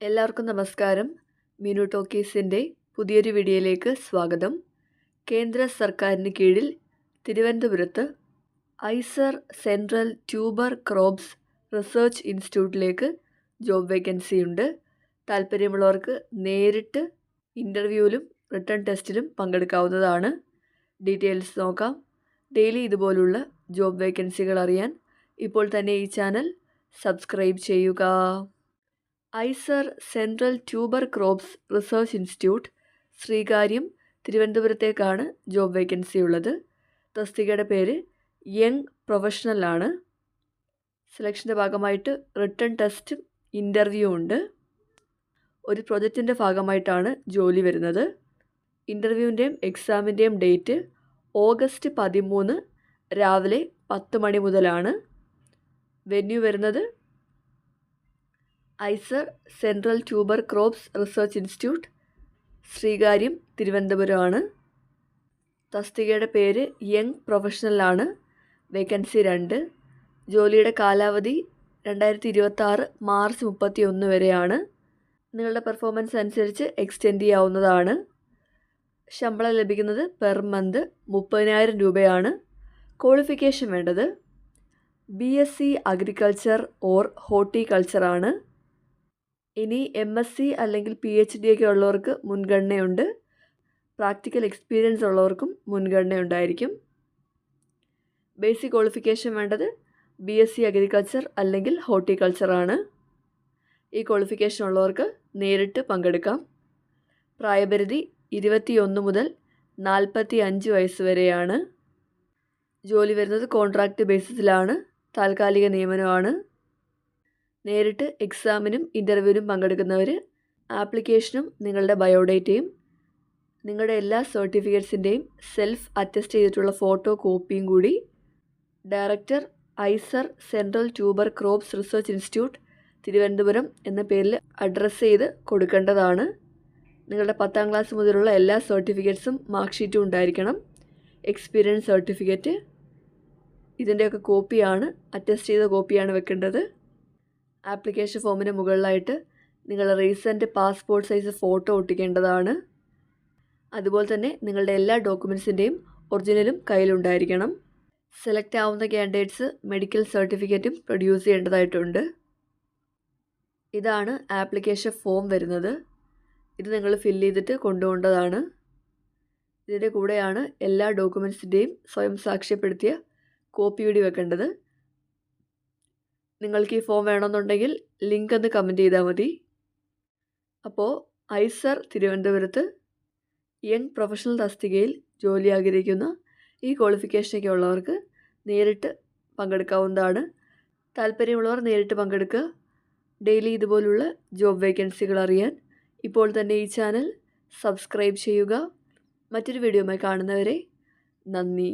എല്ലാവർക്കും നമസ്കാരം. മിനു ടോക്കീസിന്റെ പുതിയൊരു വീഡിയോയിലേക്ക് സ്വാഗതം. കേന്ദ്ര സർക്കാരിന് കീഴിൽ തിരുവനന്തപുരത്ത് ICAR central tuber crops research ഇൻസ്റ്റിറ്റ്യൂട്ടിലേക്ക് job vacancy ഉണ്ട്. താല്പര്യമുള്ളവർക്ക് നേരിട്ട് ഇന്റർവ്യൂവിലും റിട്ടേൺ ടെസ്റ്റിലും പങ്കെടുക്കാവുന്നതാണ്. ഡീറ്റെയിൽസ് നോക്കാം. ഡെയിലി ഇതുപോലുള്ള ജോബ് വേക്കൻസികൾ അറിയാൻ ഇപ്പോൾ തന്നെ ഈ ചാനൽ സബ്സ്ക്രൈബ് ചെയ്യുക. ICAR central tuber crops research institute Sreekaryam തിരുവനന്തപുരത്തേക്കാണ് job vacancy ഉള്ളത്. തസ്തികയുടെ പേര് യങ് പ്രൊഫഷണൽ ആണ്. സെലക്ഷന്റെ ഭാഗമായിട്ട് റിട്ടേൺ ടെസ്റ്റും ഇന്റർവ്യൂ ഉണ്ട്. ഒരു പ്രൊജക്റ്റിന്റെ ഭാഗമായിട്ടാണ് ജോലി വരുന്നത്. ഇന്റർവ്യൂവിന്റെയും എക്സാമിന്റെയും ഡേറ്റ് ഓഗസ്റ്റ് പതിമൂന്ന് രാവിലെ പത്ത് മണി മുതലാണ്. വെന്യൂ വരുന്നത് ICAR central tuber crops research institute Sreekaryam തിരുവനന്തപുരമാണ്. തസ്തികയുടെ പേര് യങ് പ്രൊഫഷണലാണ് വേക്കൻസി രണ്ട്. ജോലിയുടെ കാലാവധി രണ്ടായിരത്തി ഇരുപത്താറ് മാർച്ച് മുപ്പത്തി ഒന്ന് വരെയാണ്. നിങ്ങളുടെ പെർഫോമൻസ് അനുസരിച്ച് എക്സ്റ്റെൻഡ് ചെയ്യാവുന്നതാണ്. ശമ്പളം ലഭിക്കുന്നത് പെർ മന്ത് മുപ്പതിനായിരം രൂപയാണ്. ക്വാളിഫിക്കേഷൻ വേണ്ടത്. B S C agriculture or ഹോർട്ടിക്കൾച്ചറാണ് ഇനി എം എസ് സി അല്ലെങ്കിൽ പി എച്ച് ഡി ഒക്കെ ഉള്ളവർക്ക് മുൻഗണനയുണ്ട്. പ്രാക്ടിക്കൽ എക്സ്പീരിയൻസ് ഉള്ളവർക്കും മുൻഗണന ഉണ്ടായിരിക്കും ബേസിക് ക്വാളിഫിക്കേഷൻ വേണ്ടത് ബി എസ് സി അഗ്രികൾച്ചർ അല്ലെങ്കിൽ ഹോർട്ടിക്കൾച്ചറാണ് ഈ ക്വാളിഫിക്കേഷൻ ഉള്ളവർക്ക് നേരിട്ട് പങ്കെടുക്കാം. പ്രായപരിധി ഇരുപത്തിയൊന്ന് മുതൽ നാൽപ്പത്തി അഞ്ച് വയസ്സ് വരെയാണ്. ജോലി വരുന്നത് കോൺട്രാക്റ്റ് ബേസിസിലാണ് താൽക്കാലിക നിയമനമാണ്. നേരിട്ട് എക്സാമിനും ഇന്റർവ്യൂവിനും പങ്കെടുക്കുന്നവർ ആപ്ലിക്കേഷനും നിങ്ങളുടെ ബയോഡേറ്റയും നിങ്ങളുടെ എല്ലാ സർട്ടിഫിക്കറ്റ്സിന്റെയും സെൽഫ് അറ്റസ്റ്റ് ചെയ്തിട്ടുള്ള ഫോട്ടോ കോപ്പിയും കൂടി director ICAR central tuber crops research institute Thiruvananthapuram എന്ന പേരിൽ അഡ്രസ്സ് ചെയ്ത് കൊടുക്കേണ്ടതാണ്. നിങ്ങളുടെ പത്താം ക്ലാസ് മുതലുള്ള എല്ലാ സർട്ടിഫിക്കറ്റ്സും മാർക്ക് ഷീറ്റും ഉണ്ടായിരിക്കണം. എക്സ്പീരിയൻസ് സർട്ടിഫിക്കറ്റ് ഇതിന്റെയൊക്കെ കോപ്പിയാണ് അറ്റസ്റ്റ് ചെയ്ത കോപ്പിയാണ് വെക്കേണ്ടത്. ആപ്ലിക്കേഷൻ ഫോമിന് മുകളിലായിട്ട് നിങ്ങൾ റീസെന്റ് പാസ്പോർട്ട് സൈസ് ഫോട്ടോ ഒട്ടിക്കേണ്ടതാണ്. അതുപോലെ തന്നെ നിങ്ങളുടെ എല്ലാ ഡോക്യുമെൻസിന്റെയും ഒറിജിനലും കയ്യിലുണ്ടായിരിക്കണം. സെലക്ട് ആവുന്ന ക്യാൻഡിഡേറ്റ്സ് മെഡിക്കൽ സർട്ടിഫിക്കറ്റും പ്രൊഡ്യൂസ് ചെയ്യേണ്ടതായിട്ടുണ്ട്. ഇതാണ് ആപ്ലിക്കേഷൻ ഫോം വരുന്നത്. ഇത് നിങ്ങൾ ഫില്ല് ചെയ്തിട്ട് കൊണ്ടുപോകേണ്ടതാണ്. ഇതിന്റെ കൂടെയാണ് എല്ലാ ഡോക്യുമെൻസിന്റെയും സ്വയം സാക്ഷ്യപ്പെടുത്തിയ കോപ്പി കൂടി വെക്കേണ്ടത്. നിങ്ങൾക്ക് ഈ ഫോം വേണമെന്നുണ്ടെങ്കിൽ ലിങ്ക് ഒന്ന് കമന്റ് ചെയ്താൽ മതി. അപ്പോൾ ഐസർ തിരുവനന്തപുരത്ത് യങ് പ്രൊഫഷണൽ തസ്തികയിൽ ജോലി ആഗ്രഹിക്കുന്ന ഈ ക്വാളിഫിക്കേഷനൊക്കെ ഉള്ളവർക്ക് നേരിട്ട് പങ്കെടുക്കാവുന്നതാണ്. താല്പര്യമുള്ളവർ നേരിട്ട് പങ്കെടുക്കുക. ഡെയിലി ഇതുപോലുള്ള ജോബ് വേക്കൻസികൾ അറിയാൻ ഇപ്പോൾ തന്നെ ഈ ചാനൽ സബ്സ്ക്രൈബ് ചെയ്യുക. മറ്റൊരു വീഡിയോയുമായി കാണുന്നവരെ നന്ദി.